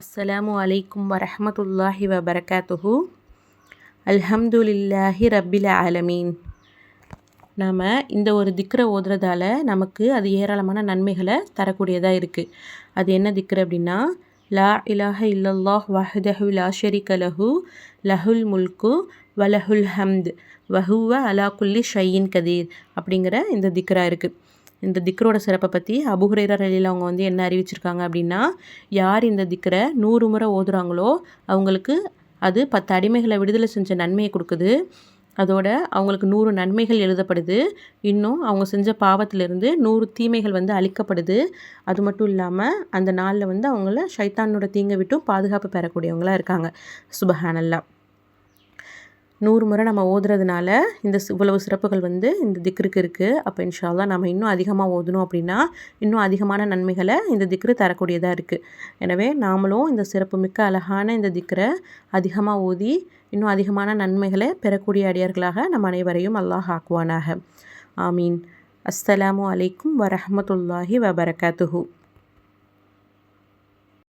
அஸ்ஸலாமு அலைக்கும் வரஹமத்துல்லாஹி வபரகாத்துஹு. அல்ஹம்துலில்லாஹி ரப்பில் ஆலமீன். நாம் இந்த ஒரு திக்ரை ஓதுறதால நமக்கு அது ஏராளமான நன்மைகளை தரக்கூடியதாக இருக்குது அது என்ன திக்ரு அப்படின்னா லா இலாஹ இல்லல்லாஹ் வஹதஹு லா ஷரிக லஹு லஹுல் முல்கு வலஹுல் ஹம்த் வஹுவ அலா குல்லி ஷையின் கதீர் அப்படிங்கிற இந்த திக்ரா இருக்குது இந்த திக்கரோட சிறப்பை பற்றி அபுஹுரேரர் அலியில் அவங்க வந்து என்ன அறிவிச்சிருக்காங்க அப்படின்னா யார் இந்த திக்கரை நூறு முறை ஓதுறாங்களோ அவங்களுக்கு அது பத்து அடிமைகளை விடுதலை செஞ்ச நன்மையை கொடுக்குது. அதோட அவங்களுக்கு நூறு நன்மைகள் எழுதப்படுது. இன்னும் அவங்க செஞ்ச பாவத்திலிருந்து நூறு தீமைகள் வந்து அழிக்கப்படுது. அது மட்டும் இல்லாமல் அந்த நாளில் வந்து அவங்கள ஷைத்தானோட தீங்கை விட்டும் பாதுகாப்பு பெறக்கூடியவங்களாக இருக்காங்க. சுபஹானல்லாம் நூறு முறை நம்ம ஓதுறதுனால இந்த இவ்வளவு சிறப்புகள் வந்து இந்த திக்ருக்கு இருக்குது அப்போ இன்ஷால்லா நம்ம இன்னும் அதிகமாக ஓதணும் அப்படின்னா இன்னும் அதிகமான நன்மைகளை இந்த திக்ரு தரக்கூடியதாக இருக்குது எனவே நாமளும் இந்த சிறப்பு மிக்க அழகான இந்த திக்ரை அதிகமாக ஓதி இன்னும் அதிகமான நன்மைகளை பெறக்கூடிய அடியார்களாக நம் அனைவரையும் அல்லாஹ் ஆக்குவானாக. ஆமீன். அஸ்ஸலாமு அலைக்கும் வரஹமத்துல்லாஹி வபரகாத்துஹூ.